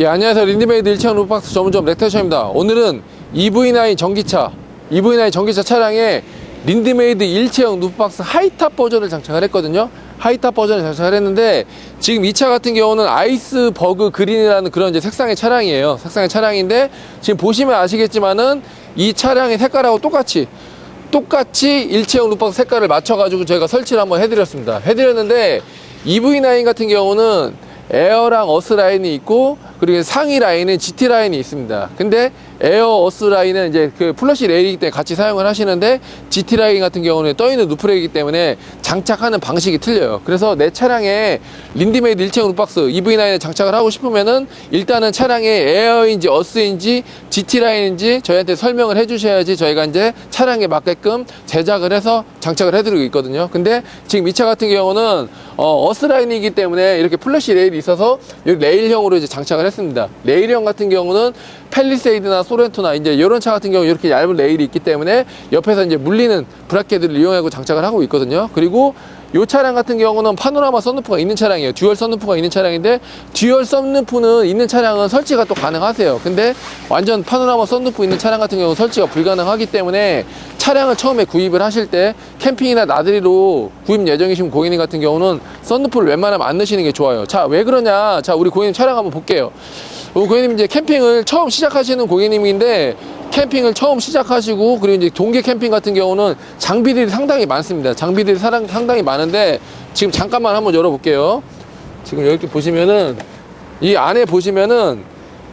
예, 안녕하세요. 린디메이드 1층 루프박스 전문점 렉터셔입니다. 오늘은 EV9 전기차, EV9 전기차 차량에 린디메이드 일체형 루프박스 하이탑 버전을 장착을 했거든요. 하이탑 버전을 장착을 했는데 지금 이 차 같은 경우는 아이스 버그 그린이라는 그런 이제 색상의 차량이에요. 색상의 차량인데 지금 보시면 아시겠지만은 이 차량의 색깔하고 똑같이 똑같이 일체형 루프박스 색깔을 맞춰가지고 저희가 설치를 한번 해드렸습니다. 해드렸는데 EV9 같은 경우는 에어랑 어스 라인이 있고 그리고 상위 라인은 GT 라인이 있습니다. 근데 에어 어스 라인은 이제 그 플러시 레일이기 때문에 같이 사용을 하시는데 GT 라인 같은 경우는 떠 있는 루프레이기 때문에 장착하는 방식이 틀려요. 그래서 내 차량에 린디메이드 일체형 루프박스 EV9에 장착을 하고 싶으면은 일단은 차량에 에어인지 어스인지 GT 라인인지 저희한테 설명을 해주셔야지 저희가 이제 차량에 맞게끔 제작을 해서 장착을 해드리고 있거든요. 근데 지금 이 차 같은 경우는 어, 어스 라인이기 때문에 이렇게 플래시 레일이 있어서 여기 레일형으로 이제 장착을 했습니다. 레일형 같은 경우는 펠리세이드나 소렌토나 이제 이런 차 같은 경우 이렇게 얇은 레일이 있기 때문에 옆에서 이제 물리는 브라켓을 이용하고 장착을 하고 있거든요. 그리고 이 차량 같은 경우는 파노라마 썬루프가 있는 차량이에요. 듀얼 썬루프가 있는 차량인데 듀얼 썬루프는 있는 차량은 설치가 또 가능하세요. 근데 완전 파노라마 썬루프 있는 차량 같은 경우는 설치가 불가능하기 때문에 차량을 처음에 구입을 하실 때 캠핑이나 나들이로 구입 예정이신 고객님 같은 경우는 썬루프를 웬만하면 안 넣으시는 게 좋아요. 자, 왜 그러냐? 자, 우리 고객님 차량 한번 볼게요. 우리 고객님 이제 캠핑을 처음 시작하시는 고객님인데 캠핑을 처음 시작하시고 그리고 이제 동계 캠핑 같은 경우는 장비들이 상당히 많습니다. 장비들이 상당히 많은데 지금 잠깐만 한번 열어볼게요. 지금 이렇게 보시면은 이 안에 보시면은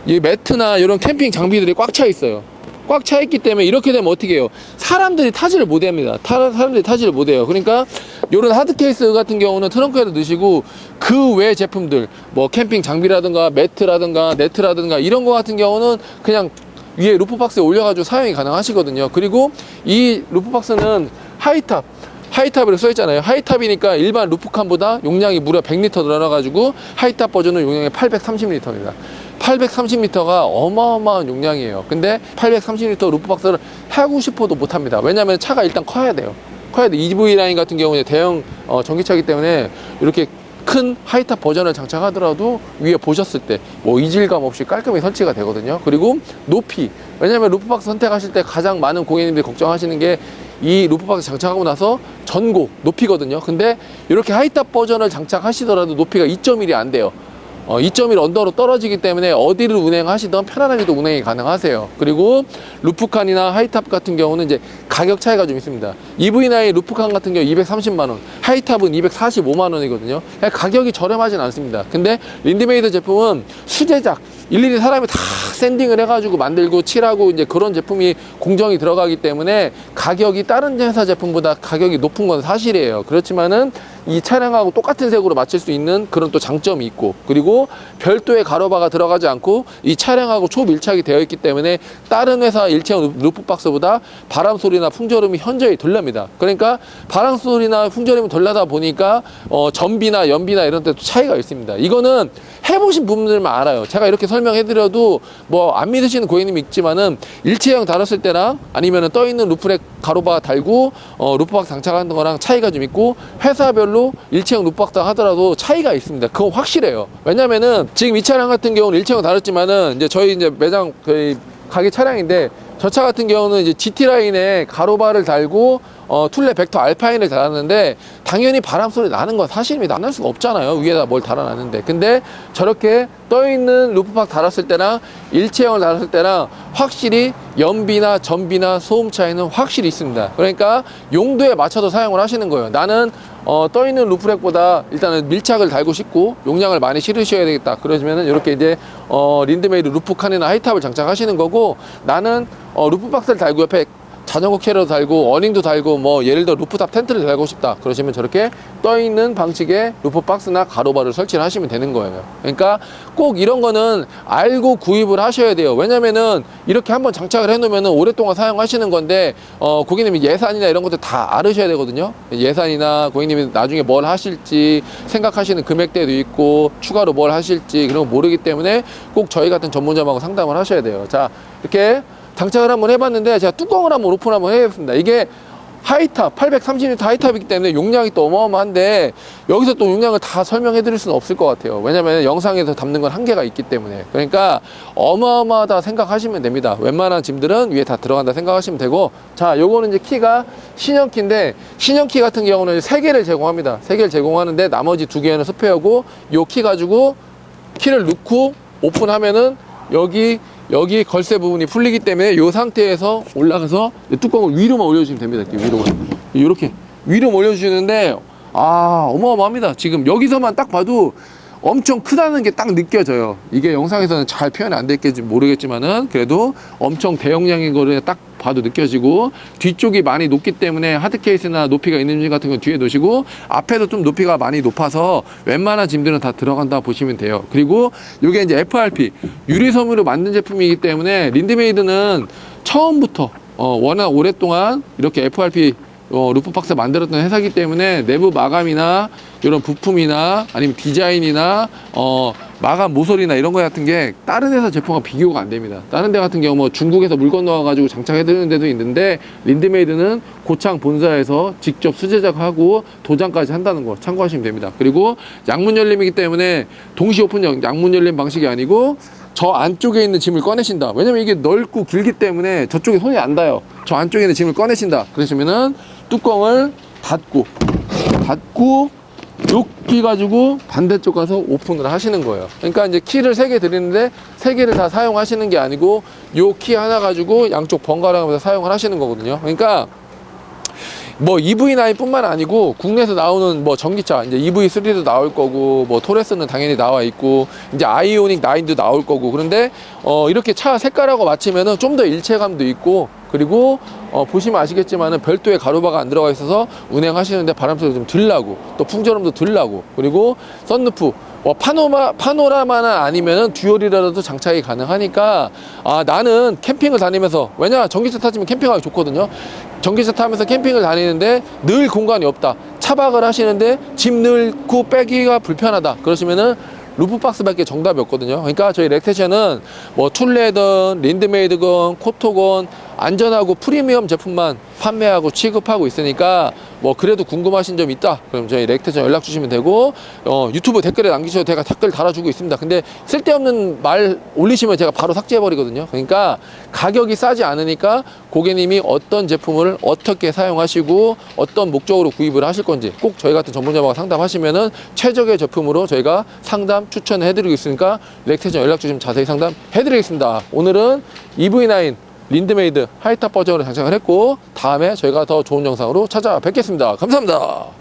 이 매트나 이런 캠핑 장비들이 꽉 차 있어요. 꽉 차 있기 때문에 이렇게 되면 어떻게 해요? 사람들이 타지를 못 합니다. 타, 사람들이 타지를 못 해요. 그러니까 이런 하드 케이스 같은 경우는 트렁크에도 넣으시고 그 외 제품들 뭐 캠핑 장비라든가 매트라든가 네트라든가 이런 거 같은 경우는 그냥 위에 루프박스에 올려가지고 사용이 가능하시거든요. 그리고 이 루프박스는 하이탑 하이탑이라고 써있잖아요. 하이탑이니까 일반 루프칸보다 용량이 무려 100리터 늘어나가지고 하이탑 버전은 용량이 830리터입니다. 830리터가 어마어마한 용량이에요. 근데 830리터 루프박스를 하고 싶어도 못합니다. 왜냐하면 차가 일단 커야 돼요. 커야 돼. EV 라인 같은 경우는 대형 어, 전기차이기 때문에 이렇게 큰 하이탑 버전을 장착하더라도 위에 보셨을 때 뭐 이질감 없이 깔끔히 설치가 되거든요. 그리고 높이. 왜냐하면 루프박스 선택하실 때 가장 많은 고객님들이 걱정하시는 게 이 루프박스 장착하고 나서 전고 높이거든요. 근데 이렇게 하이탑 버전을 장착하시더라도 높이가 2.1이 안 돼요. 어, 2.1 언더로 떨어지기 때문에 어디를 운행하시던 편안하게도 운행이 가능하세요. 그리고 루프칸이나 하이탑 같은 경우는 이제 가격 차이가 좀 있습니다. EV9 루프칸 같은 경우 230만 원, 하이탑은 245만 원이거든요. 가격이 저렴하진 않습니다. 근데 린디메이드 제품은 수제작 일일이 사람이 다 샌딩을 해가지고 만들고 칠하고 이제 그런 제품이 공정이 들어가기 때문에 가격이 다른 회사 제품보다 가격이 높은 건 사실이에요. 그렇지만은 이 차량하고 똑같은 색으로 맞출 수 있는 그런 또 장점이 있고 그리고 별도의 가로바가 들어가지 않고 이 차량하고 초밀착이 되어 있기 때문에 다른 회사 일체형 루프박스보다 바람 소리나 풍절음이 현저히 덜 납니다. 그러니까 바람 소리나 풍절음이 덜 나다 보니까 어, 전비나 연비나 이런 데도 차이가 있습니다. 이거는 해보신 분들만 알아요. 제가 이렇게 설명해드려도 뭐 안 믿으시는 고객님이 있지만은 일체형 달았을 때랑 아니면은 떠 있는 루프렉 가로바 달고 어, 루프박스 장착하는 거랑 차이가 좀 있고 회사별로 일체형 루프박스 하더라도 차이가 있습니다. 그건 확실해요. 왜냐면은 지금 이 차량 같은 경우는 일체형 달았지만은 이제 저희 이제 매장 저희 가게 차량인데 저 차 같은 경우는 이제 GT 라인에 가로바를 달고 어, 툴레 벡터 알파인을 달았는데 당연히 바람 소리 나는 건 사실입니다. 안 날 수가 없잖아요. 위에다 뭘 달아놨는데. 근데 저렇게 떠 있는 루프박 달았을 때나 일체형을 달았을 때나 확실히 연비나 전비나 소음 차이는 확실히 있습니다. 그러니까 용도에 맞춰서 사용을 하시는 거예요. 나는 어, 떠 있는 루프렉보다 일단은 밀착을 달고 싶고 용량을 많이 실으셔야 되겠다. 그러시면은 이렇게 이제 어, 린드메이드 루프칸이나 하이탑을 장착하시는 거고 나는 어, 루프박스를 달고 옆에 자전거 캐리어 달고 어닝도 달고 뭐 예를 들어 루프탑 텐트를 달고 싶다 그러시면 저렇게 떠 있는 방식의 루프 박스나 가로바를 설치를 하시면 되는 거예요. 그러니까 꼭 이런 거는 알고 구입을 하셔야 돼요. 왜냐면은 이렇게 한번 장착을 해 놓으면은 오랫동안 사용하시는 건데 어 고객님이 예산이나 이런 것들 다 알으셔야 되거든요. 예산이나 고객님이 나중에 뭘 하실지 생각하시는 금액대도 있고 추가로 뭘 하실지 그런 거 모르기 때문에 꼭 저희 같은 전문점하고 상담을 하셔야 돼요. 자 이렇게 장착을 한번 해봤는데 제가 뚜껑을 한번 오픈 한번 해보겠습니다. 이게 하이탑 830N 하이탑이기 때문에 용량이 또 어마어마한데 여기서 또 용량을 다 설명해 드릴 수는 없을 것 같아요. 왜냐면 영상에서 담는 건 한계가 있기 때문에. 그러니까 어마어마하다 생각하시면 됩니다. 웬만한 짐들은 위에 다 들어간다 생각하시면 되고. 자 요거는 이제 키가 신형 키인데 신형 키 같은 경우는 세 개를 제공합니다. 세 개를 제공하는데 나머지 두 개는 스페어고 요 키 가지고 키를 넣고 오픈하면은 여기 여기 걸쇠 부분이 풀리기 때문에 이 상태에서 올라가서 이 뚜껑을 위로만 올려주시면 됩니다. 이렇게 위로만 이렇게 위로 올려주시는데 아 어마어마합니다. 지금 여기서만 딱 봐도 엄청 크다는 게 딱 느껴져요. 이게 영상에서는 잘 표현이 안 됐겠지 모르겠지만은 그래도 엄청 대용량인 거를 딱 봐도 느껴지고 뒤쪽이 많이 높기 때문에 하드 케이스나 높이가 있는 짐 같은 건 뒤에 놓으시고 앞에도 좀 높이가 많이 높아서 웬만한 짐들은 다 들어간다 보시면 돼요. 그리고 이게 이제 FRP 유리섬유로 만든 제품이기 때문에 린드메이드는 처음부터 어, 워낙 오랫동안 이렇게 FRP 어, 루프박스 만들었던 회사이기 때문에 내부 마감이나 이런 부품이나 아니면 디자인이나 어, 마감 모서리나 이런 거 같은 게 다른 회사 제품과 비교가 안 됩니다. 다른 데 같은 경우 뭐 중국에서 물 건너와가지고 장착해 드리는 데도 있는데 린드메이드는 고창 본사에서 직접 수제작하고 도장까지 한다는 거 참고하시면 됩니다. 그리고 양문 열림이기 때문에 동시 오픈 양- 양문 열림 방식이 아니고 저 안쪽에 있는 짐을 꺼내신다. 왜냐면 이게 넓고 길기 때문에 저쪽에 손이 안 닿아요. 저 안쪽에 있는 짐을 꺼내신다. 그러시면은 뚜껑을 닫고, 닫고, 요키 가지고 반대쪽 가서 오픈을 하시는 거예요. 그러니까 이제 키를 세개 드리는데 세 개를 다 사용하시는 게 아니고 요 키 하나 가지고 양쪽 번갈아 가면서 사용을 하시는 거거든요. 그러니까 뭐 EV9뿐만 아니고 국내에서 나오는 뭐 전기차 이제 EV3도 나올 거고 뭐 토레스는 당연히 나와 있고 이제 아이오닉 9도 나올 거고 그런데 어 이렇게 차 색깔하고 맞추면은 좀 더 일체감도 있고 그리고 어 보시면 아시겠지만은 별도의 가로바가 안 들어가 있어서 운행하시는데 바람 소리 좀 덜 나고 또 풍절음도 덜 나고 그리고 썬루프 뭐 파노마 파노라마는 아니면은 듀얼이라도 장착이 가능하니까 아 나는 캠핑을 다니면서 왜냐 전기차 타시면 캠핑하기 좋거든요. 전기차 타면서 캠핑을 다니는데 늘 공간이 없다. 차박을 하시는데 짐 넣고 빼기가 불편하다. 그러시면은 루프박스밖에 정답이 없거든요. 그러니까 저희 렉테션은 뭐 툴레든 린드메이드건 코토건 안전하고 프리미엄 제품만 판매하고 취급하고 있으니까 뭐 그래도 궁금하신 점 있다. 그럼 저희 렉테션 연락 주시면 되고 어, 유튜브 댓글에 남기셔도 제가 댓글 달아주고 있습니다. 근데 쓸데없는 말 올리시면 제가 바로 삭제해 버리거든요. 그러니까 가격이 싸지 않으니까 고객님이 어떤 제품을 어떻게 사용하시고 어떤 목적으로 구입을 하실 건지 꼭 저희 같은 전문점하고 상담하시면은 최적의 제품으로 저희가 상담 추천해 드리고 있으니까 렉테션 연락 주시면 자세히 상담해 드리겠습니다. 오늘은 EV9 린드메이드 하이탑 버전으로 장착을 했고 다음에 저희가 더 좋은 영상으로 찾아뵙겠습니다. 감사합니다.